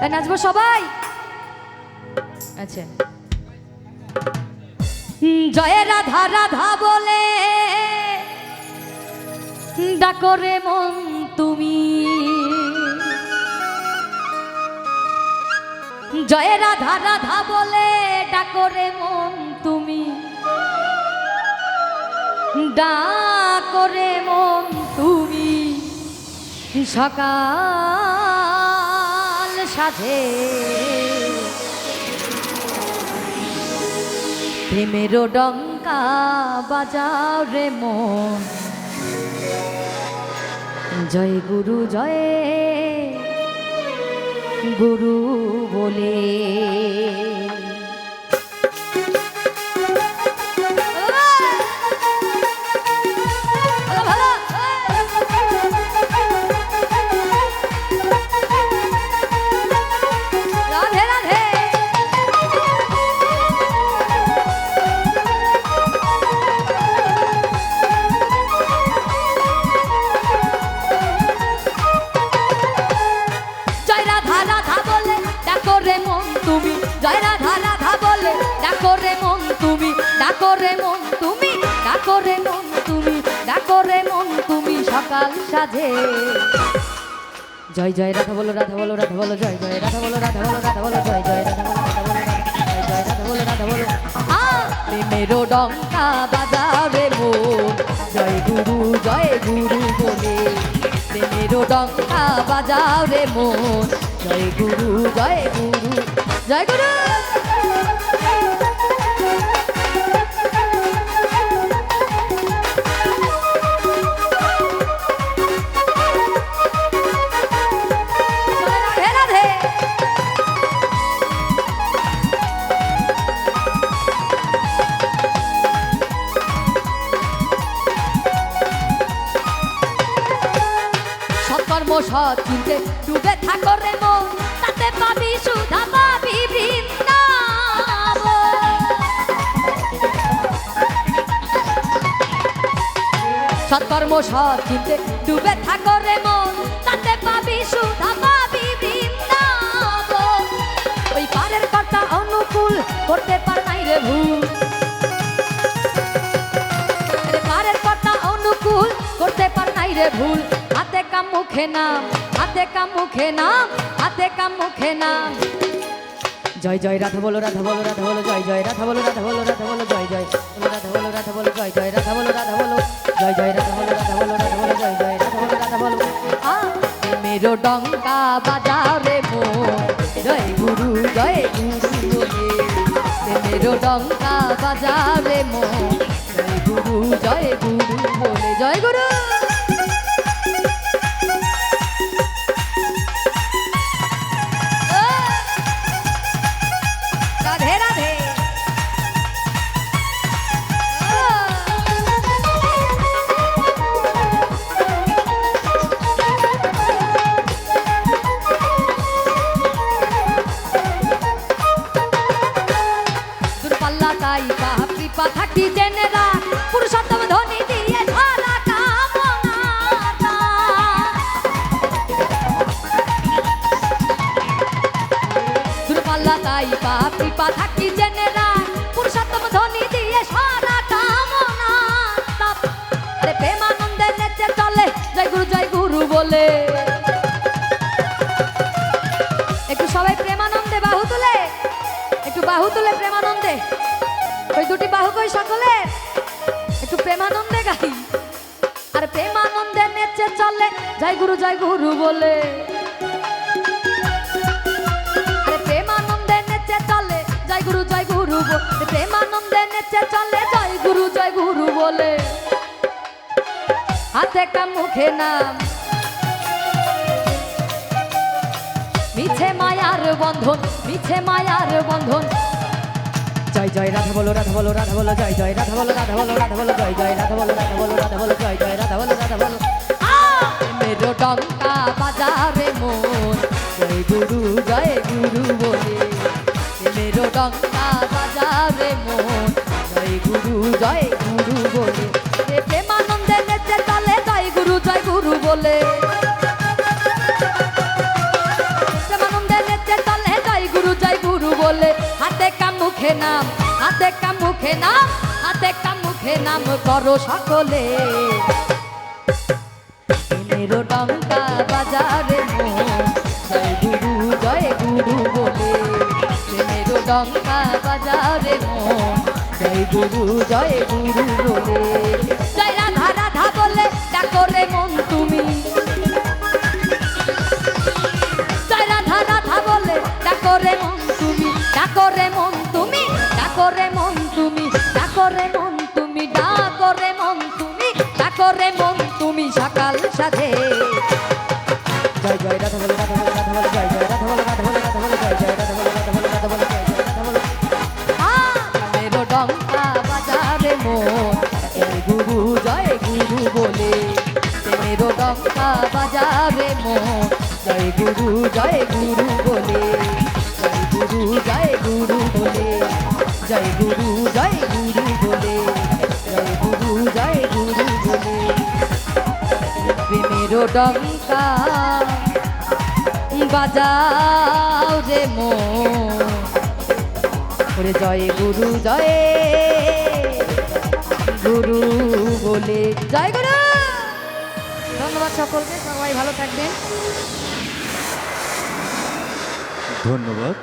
তাই নাচবো সবাই? আচ্ছা। জয় রাধা রাধা বলে ডাকরে মন তুমি। জয় রাধা রাধা বলে ডাকরে মন তুমি। ডাকরে মন তুমি। সকাল সাজে। প্রেমের ডঙ্কা বাজাও রে মন। জয় গুরু জয় গুরু বলে। রে মন তুমি ডাকো রে মন তুমি সকাল সাজে জয় জয় রাধা বলো রাধা বলো রাধা বলো জয় জয় রাধা বলো রাধা বলো রাধা বলো জয় জয় রাধা বলো রাধা বলো জয় রাধা বলো রাধা বলো প্রেমেরও ডঙ্কা বাজাও রে মন জয় গুরু জয় গুরু বলে প্রেমেরও ডঙ্কা বাজাও রে মন জয় গুরু জয় গুরু জয় গুরু সৎ চিনতে ডুবে থাকো রে মন, তাতে পাবি সুধা, পাবি বৃন্দাবন। সৎকর্ম সৎ চিনতে ডুবে থাকো রে মন, তাতে পাবি সুধা, পাবি বৃন্দাবন। ওই পারের কথা অনুকূল করতে পার নাই রে ভুল। পারের কথা অনুকূল করতে পার নাই রে ভুল। কাম মুখে নাম হাতে কাম মুখে নাম হাতে কাম মুখে নাম জয় জয় রাধা বলো রাধা বলো রাধা বলো জয় জয় রাধা বলো রাধা বলো রাধা বলো জয় জয় রাধা বলো রাধা বলো জয় জয় রাধা বলো রাধা বলো জয় জয় রাধা বলো রাধা বলো রাধা বলো জয় জয় রাধা বলো রাধা বলো মেরো ডঙ্কা বাজাও মো জয় গুরু জয় গুরু মেরো ডঙ্কা বাজাও মো জয় গুরু জয় গুরু বলে জয় গুরু কৃপা থাকি জেনে রাখ পুরুষোত্তম ধ্বনি দিয়ে সারা কামনা আরে প্রেমানন্দে নেচে চলে, জয় গুরু, জয় বলে। একটু সবাই প্রেমানন্দে বাহু তুলে, একটু বাহু তুলে প্রেমানন্দে। ওই দুটি বাহু কই সকলে? একটু প্রেমানন্দে গাই। আর প্রেমানন্দে নেচে চলে, জয় গুরু জয় গুরু বলে। হাতে কাম মুখে নাম মিছে মায়ার বন্ধন মিছে মায়ার বন্ধন জয় জয় রাধা বলো রাধা বলো রাধা বলো জয় জয় রাধা বলো রাধা বলো রাধা বলো জয় জয় রাধা বলো রাধা বলো রাধা বলো জয় জয় রাধা বলো রাধা বলো মেরো ডঙ্কা বাজারে মন জয় গুরু জয় গুরু বলে মেরো ডঙ্কা বাজারে মন জয় গুরু জয় গুরু বলে নাম, হাতে কাম, মুখে নাম, হাতে কাম, মুখে নাম, করো সকলে। ডঙ্কা বাজারে জয় গুরু জয় গুরু বলে। প্রেমের ডঙ্কা বাজারে জয় গুরু জয় গুরু বলে। জয় রাধা রাধা বলে ডাকরে মন তুমি। জয় রাধা রাধা বলে ডাকরে মন তুমি ডাকরে মন ডাকরে মন, তুমি ডাকরে মন, তুমি ডাকরে মন, তুমি সকাল সাথে। জয় জয়, রাধা বলে রাধা বলে রাধা বলে, জয় জয় জয় গুরু জয় গুরু বলে। জয় গুরু জয় গুরু বলে। জয় গুরু জয়, গুরু জয় গুরু বলে প্রেমেরও ডঙ্কা, বাজাও রে মন। করে জয় গুরু জয়। গুরু বলে জয় গুরু। ধন্যবাদ সকলকে, সবাই ভালো থাকবেন। ধন্যবাদ।